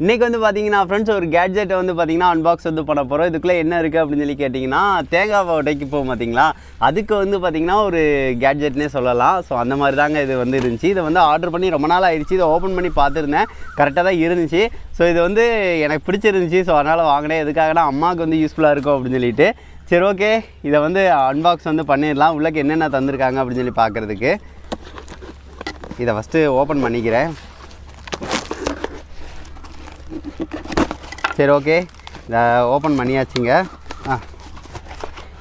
இன்றைக்கி வந்து பார்த்தீங்கன்னா ஃப்ரெண்ட்ஸ் ஒரு கேட்ஜெட்டை வந்து பார்த்தீங்கன்னா அன்பாக்ஸ் வந்து பண்ண போகிறோம் இதுக்குள்ளே என்ன இருக்குது அப்படின்னு சொல்லி கேட்டிங்கன்னா தேங்காவை உடைக்கு போகும் பார்த்தீங்களா அதுக்கு வந்து பார்த்தீங்கன்னா ஒரு கேட்ஜெட்னே சொல்லலாம். ஸோ அந்த மாதிரி தாங்க இது வந்து இருந்துச்சு. இதை வந்து ஆர்டர் பண்ணி ரொம்ப நாள் ஆயிடுச்சு. இதை ஓப்பன் பண்ணி பார்த்துருந்தேன். கரெக்டாக தான் இருந்துச்சு. ஸோ இது வந்து எனக்கு பிடிச்சிருந்துச்சி. ஸோ அதனால் வாங்கினேன். எதுக்காகனா அம்மாவுக்கு வந்து யூஸ்ஃபுல்லாக இருக்கும் அப்படின்னு சொல்லிட்டு. சரி ஓகே இதை வந்து அன்பாக்ஸ் வந்து பண்ணிடலாம். உள்ளக்கு என்னென்ன தந்திருக்காங்க அப்படின்னு சொல்லி பார்க்குறதுக்கு. இதை ஃபஸ்ட்டு ஓப்பன் பண்ணிக்கிறேன். சரி ஓகே இதை ஓப்பன் பண்ணியாச்சுங்க. ஆ.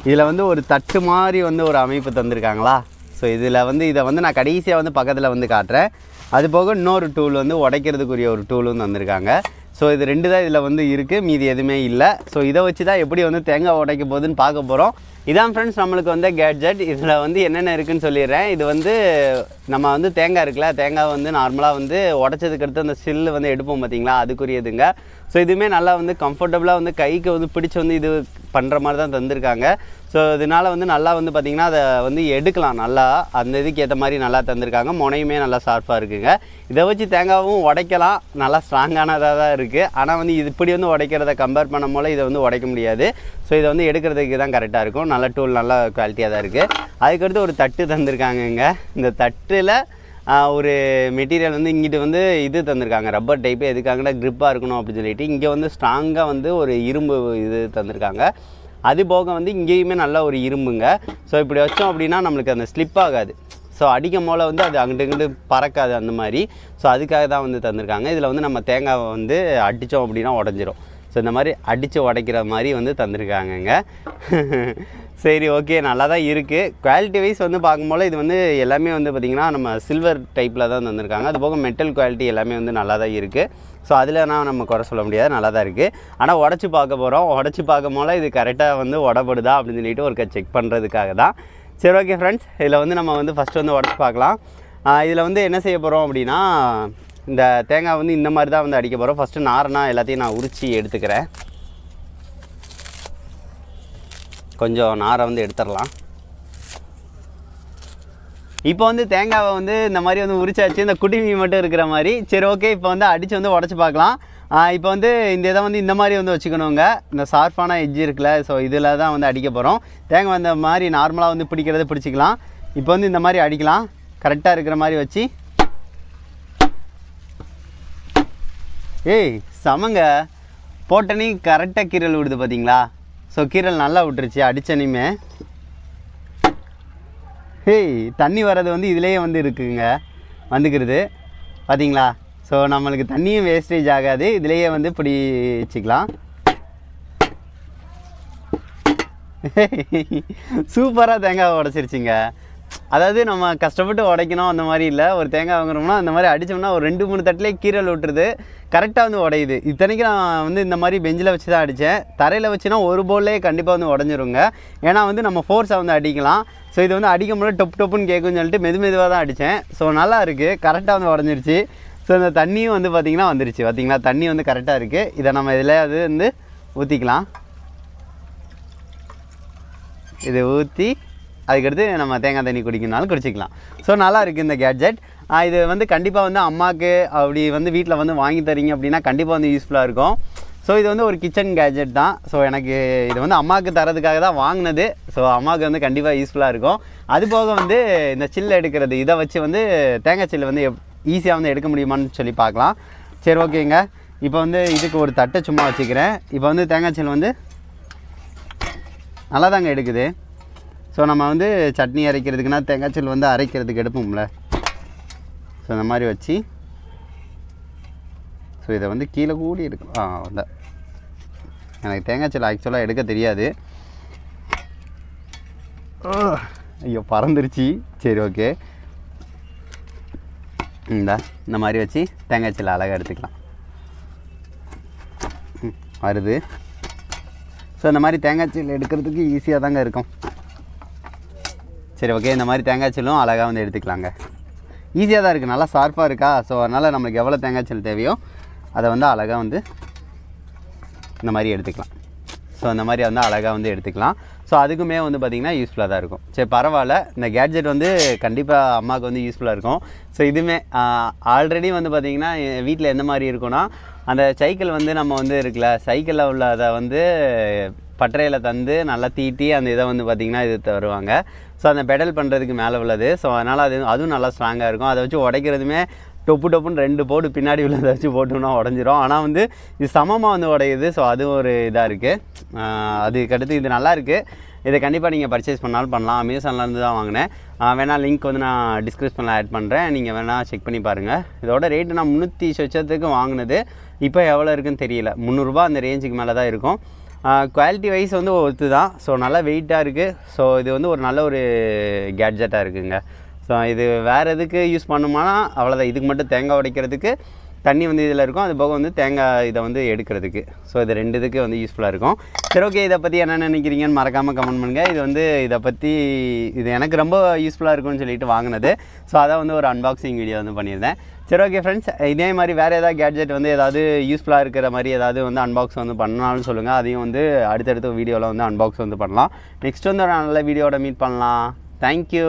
இதில் வந்து ஒரு தட்டு மாதிரி வந்து ஒரு அமைப்பு தந்திருக்காங்களா? ஸோ இதில் வந்து இதை வந்து நான் கடைசியாக வந்து பக்கத்தில் வந்து காட்டுறேன். அது போக இன்னொரு டூல் வந்து உடைக்கிறதுக்குரிய ஒரு டூலும் தந்திருக்காங்க. ஸோ இது ரெண்டு தான் இதில் வந்து இருக்குது மீதி எதுவுமே இல்லை. ஸோ இதை வச்சு தான் எப்படி வந்து தேங்காய் உடைக்க போகுதுன்னு பார்க்க போகிறோம் இதான் ஃப்ரெண்ட்ஸ் நம்மளுக்கு வந்து கேட்ஜெட் இதில் வந்து என்னென்ன இருக்குன்னு சொல்லிடுறேன். இது வந்து நம்ம வந்து தேங்காய் இருக்குல்ல தேங்காய் வந்து நார்மலாக வந்து உடச்சதுக்கு அடுத்து அந்த சில்லு வந்து எடுப்போம் பார்த்தீங்களா அதுக்குரியதுங்க. ஸோ இதுவுமே நல்லா வந்து கம்ஃபர்டபுளாக வந்து கைக்கு வந்து பிடிச்சி வந்து இது பண்ணுற மாதிரி தான் தந்திருக்காங்க. ஸோ இதனால் வந்து நல்லா வந்து பார்த்திங்கன்னா அதை வந்து எடுக்கலாம். நல்லா அந்த இதுக்கு ஏற்ற மாதிரி நல்லா தந்திருக்காங்க. முனையுமே நல்லா ஷார்ப்பாக இருக்குங்க. இதை வச்சு தேங்காவும் உடைக்கலாம். நல்லா ஸ்ட்ராங்கானதாக தான் இருக்குது ஆனால் வந்து இது இப்படி வந்து உடைக்கிறத கம்பேர் பண்ணும் போல் இதை வந்து உடைக்க முடியாது. ஸோ இதை வந்து எடுக்கிறதுக்கு தான் கரெக்டாக இருக்கும். நல்ல டூல் நல்ல குவாலிட்டியாக தான் இருக்குது அதுக்கடுத்து ஒரு தட்டு தந்திருக்காங்கங்க. இந்த தட்டில் ஒரு மெட்டீரியல் வந்து இங்கிட்டு வந்து இது தந்திருக்காங்க. ரப்பர் டைப்பு எதுக்காங்கன்னா க்ரிப்பாக இருக்கணும் அப்படின்னு சொல்லிட்டு இங்கே வந்து ஸ்ட்ராங்காக வந்து ஒரு இரும்பு இது தந்திருக்காங்க. அது போக வந்து இங்கேயுமே நல்ல ஒரு இரும்புங்க. ஸோ இப்படி வச்சோம் அப்படின்னா நம்மளுக்கு அந்த ஸ்லிப் ஆகாது. ஸோ அடிக்கும் போல் வந்து அது அங்கிட்டு இங்கிட்டு பறக்காது அந்த மாதிரி. ஸோ அதுக்காக தான் வந்து தந்திருக்காங்க. இதில் வந்து நம்ம தேங்காவை வந்து அடித்தோம் அப்படின்னா உடஞ்சிரும். ஸோ இந்த மாதிரி அடித்து உடைக்கிற மாதிரி வந்து தந்திருக்காங்கங்க. சரி ஓகே நல்லா தான் இருக்குது குவாலிட்டி வைஸ் வந்து பார்க்கும்போது இது வந்து எல்லாமே வந்து பார்த்திங்கன்னா நம்ம சில்வர் டைப்பில் தான் தந்திருக்காங்க. அது போக மெட்டல் குவாலிட்டி எல்லாமே வந்து நல்லா தான் இருக்குது ஸோ அதில் நான் நம்ம குறை சொல்ல முடியாது. நல்லா தான் இருக்குது ஆனால் உடச்சி பார்க்க போகிறோம் உடச்சி பார்க்கும் போல இது கரெக்டாக வந்து உடப்படுதா அப்படின்னு சொல்லிட்டு ஒரு செக் பண்ணுறதுக்காக தான். சரி ஓகே ஃப்ரெண்ட்ஸ் இதில் வந்து நம்ம வந்து ஃபஸ்ட்டு வந்து உடச்சி பார்க்கலாம். இதில் வந்து என்ன செய்ய போகிறோம் அப்படின்னா இந்த தேங்காய் வந்து இந்த மாதிரி தான் வந்து அடிக்க போகிறோம் ஃபஸ்ட்டு நார்னா எல்லாத்தையும் நான் உரித்து எடுத்துக்கிறேன். கொஞ்சம் நாரை வந்து எடுத்துடலாம். இப்போ வந்து தேங்காவை வந்து இந்த மாதிரி வந்து உரிச்சாச்சு. இந்த குடிமீ மட்டும் இருக்கிற மாதிரி. சரி ஓகே இப்போ வந்து அடித்து வந்து உடச்சி பார்க்கலாம். இப்போ வந்து இந்த இதை வந்து இந்த மாதிரி வந்து வச்சுக்கணுங்க. இந்த ஷார்ப்பான எஜ்ஜி இருக்குல்ல ஸோ இதில் தான் வந்து அடிக்க போகிறோம் தேங்காய் இந்த மாதிரி நார்மலாக வந்து பிடிக்கிறத பிடிச்சிக்கலாம். இப்போ வந்து இந்த மாதிரி அடிக்கலாம். கரெக்டாக இருக்கிற மாதிரி வச்சு ஏய் சமங்க. போட்டனி கரெக்டாக கீரல் விடுது பார்த்தீங்களா ஸோ கீரல் நல்லா விட்டுருச்சு அடித்தனையுமே ஹேய் தண்ணி வர்றது வந்து இதுலேயே வந்து இருக்குங்க. வந்துக்கிறது பார்த்தீங்களா ஸோ நம்மளுக்கு தண்ணியும் வேஸ்டேஜ் ஆகாது. இதுலேயே வந்து இப்படி வச்சுக்கலாம் சூப்பராக தேங்காய் உடச்சிருச்சிங்க. அதாவது நம்ம கஷ்டப்பட்டு உடைக்கணும் அந்த மாதிரி இல்லை. ஒரு தேங்காய் வாங்குறோம்னா அந்த மாதிரி அடித்தோம்னா ஒரு ரெண்டு மூணு தட்டிலே கீரல் விட்டுருது. கரெக்டாக வந்து உடையுது. இத்தனைக்கு நான் வந்து இந்த மாதிரி பெஞ்சில் வச்சு தான் அடித்தேன் தரையில் வச்சுனா ஒரு போல்லே கண்டிப்பாக வந்து உடஞ்சிருங்க. ஏன்னா வந்து நம்ம ஃபோர்ஸை வந்து அடிக்கலாம். ஸோ இது வந்து அடிக்கும் போது டொப் டொப்புன்னு கேட்குன்னு சொல்லிட்டு மெது மெதுவாக தான் அடித்தேன் ஸோ நல்லா இருக்குது கரெக்டாக வந்து உடஞ்சிருச்சு. ஸோ இந்த தண்ணியும் வந்து பார்த்திங்கன்னா வந்துருச்சு. பார்த்தீங்களா தண்ணி வந்து கரெக்டாக இருக்குது இதை நம்ம இதில் அது வந்து ஊற்றிக்கலாம் இதை ஊற்றி அதுக்கடுத்து நம்ம தேங்காய் தண்ணி குடிக்கணும்னாலும் குடிச்சிக்கலாம். ஸோ நல்லா இருக்குது இந்த கேட்ஜெட் இது வந்து கண்டிப்பாக வந்து அம்மாவுக்கு அப்படி வந்து வீட்டில் வந்து வாங்கி தரீங்க அப்படின்னா கண்டிப்பாக வந்து யூஸ்ஃபுல்லாக இருக்கும். ஸோ இது வந்து ஒரு கிச்சன் கேட்ஜெட் தான். ஸோ எனக்கு இது வந்து அம்மாவுக்கு தரதுக்காக தான் வாங்கினது. ஸோ அம்மாவுக்கு வந்து கண்டிப்பாக யூஸ்ஃபுல்லாக இருக்கும். அது போக வந்து இந்த சில்லு எடுக்கிறது இதை வச்சு வந்து தேங்காய் சில்லு வந்து ஈஸியாக வந்து எடுக்க முடியுமான்னு சொல்லி பார்க்கலாம். சரி ஓகேங்க இப்போ வந்து இதுக்கு ஒரு தட்டை சும்மா வச்சுக்கிறேன். இப்போ வந்து தேங்காய் சில்லு வந்து நல்லா தாங்க எடுக்குது. ஸோ நம்ம வந்து சட்னி அரைக்கிறதுக்குனா தேங்காய் சில்லு வந்து அரைக்கிறதுக்கு எடுப்போம்ல. ஸோ இந்த மாதிரி வச்சு. ஸோ இதை வந்து கீழே கூடி எடுக்கும் ஆ வந்த எனக்கு தேங்காய் சில்லு ஆக்சுவலாக எடுக்க தெரியாது. ஐயோ பறந்துருச்சு. சரி ஓகே இந்த இந்த மாதிரி வச்சு தேங்காய் சில்லு அழகாக எடுத்துக்கலாம். ம், வருது. ஸோ இந்த மாதிரி தேங்காய் சில்லு எடுக்கிறதுக்கு ஈஸியாக தாங்க இருக்கும். சரி ஓகே இந்த மாதிரி தேங்காய் சில்லும் அழகாக வந்து எடுத்துக்கலாங்க. ஈஸியாக தான் இருக்குது நல்லா ஷார்ப்பாக இருக்கா? ஸோ அதனால் நம்மளுக்கு எவ்வளோ தேங்காய் சில் தேவையோ அதை வந்து அழகாக வந்து இந்த மாதிரி எடுத்துக்கலாம். ஸோ அந்த மாதிரி வந்து அழகாக வந்து எடுத்துக்கலாம். ஸோ அதுக்குமே வந்து பார்த்திங்கன்னா யூஸ்ஃபுல்லாக தான் இருக்கும். சரி பரவாயில்ல. இந்த கேட்ஜெட் வந்து கண்டிப்பாக அம்மாவுக்கு வந்து யூஸ்ஃபுல்லாக இருக்கும். ஸோ இதுவுமே ஆல்ரெடி வந்து பார்த்திங்கன்னா வீட்டில் எந்த மாதிரி இருக்கும்னா அந்த சைக்கிள் வந்து நம்ம வந்து இருக்குல்ல சைக்கிளில் உள்ள அதை வந்து பட்டறையில் தந்து நல்லா தீட்டி அந்த இதை வந்து பார்த்திங்கன்னா இது தருவாங்க ஸோ அந்த பெடல் பண்ணுறதுக்கு மேலே உள்ளது. ஸோ அதனால் அது அதுவும் நல்லா ஸ்ட்ராங்காக இருக்கும். அதை வச்சு உடைக்கிறதுமே டொப்பு டொப்புன்னு ரெண்டு போடு பின்னாடி உள்ளதை வச்சு போட்டோம்னா உடஞ்சிரும். ஆனால் வந்து இது சமமாக வந்து உடையுது. ஸோ அது ஒரு இதாக இருக்குது அதுக்கடுத்து இது நல்லா இருக்குது இதை கண்டிப்பாக நீங்கள் பர்ச்சேஸ் பண்ணாலும் பண்ணலாம். அமேசான்லேருந்து தான் வாங்கினேன். வேணால் லிங்க் வந்து நான் டிஸ்கிரிப்ஷனில் ஆட் பண்ணுறேன் நீங்கள் வேணால் செக் பண்ணி பாருங்கள் இதோட ரேட்டு நான் முந்நூற்றி சொச்சத்துக்கு வாங்கினது. இப்போ எவ்வளோ இருக்குன்னு தெரியல. முந்நூறுரூபா அந்த ரேஞ்சுக்கு மேலே தான் இருக்கும். குவாலிட்டி வைஸ் வந்து ஒத்து தான் ஸோ நல்லா வெயிட்டாக இருக்குது ஸோ இது வந்து ஒரு நல்ல ஒரு கேட்ஜெட்டாக இருக்குங்க. ஸோ இது வேறு எதுக்கு யூஸ் பண்ணுமானா அவ்வளோதான் இதுக்கு மட்டும் தேங்காய் உடைக்கிறதுக்கு தண்ணி வந்து இதில் இருக்கும் அது போக வந்து தேங்காய் இதை வந்து எடுக்கிறதுக்கு. ஸோ இது ரெண்டு இதுக்கு வந்து யூஸ்ஃபுல்லாக இருக்கும். சரி ஓகே இதை பற்றி என்ன நினைக்கிறீங்கன்னு மறக்காமல் கமெண்ட் பண்ணுங்கள் இது வந்து இதை பற்றி இது எனக்கு ரொம்ப யூஸ்ஃபுல்லாக இருக்கும்னு சொல்லிட்டு வாங்கினது. ஸோ அதை வந்து ஒரு அன்பாக்சிங் வீடியோ வந்து பண்ணியிருந்தேன். சரி ஓகே ஃப்ரெண்ட்ஸ் இதே மாதிரி வேறு ஏதாவது கேட்ஜெட் வந்து ஏதாவது யூஸ்ஃபுல்லாக இருக்கிற மாதிரி ஏதாவது வந்து அன்பாக்ஸ் வந்து பண்ணாலும் சொல்லுங்கள் அதையும் வந்து அடுத்தடுத்த வீடியோவில் வந்து அன்பாக்ஸ் வந்து பண்ணலாம். நெக்ஸ்ட் வந்து ஒரு நல்ல வீடியோட மீட் பண்ணலாம். தேங்க்யூ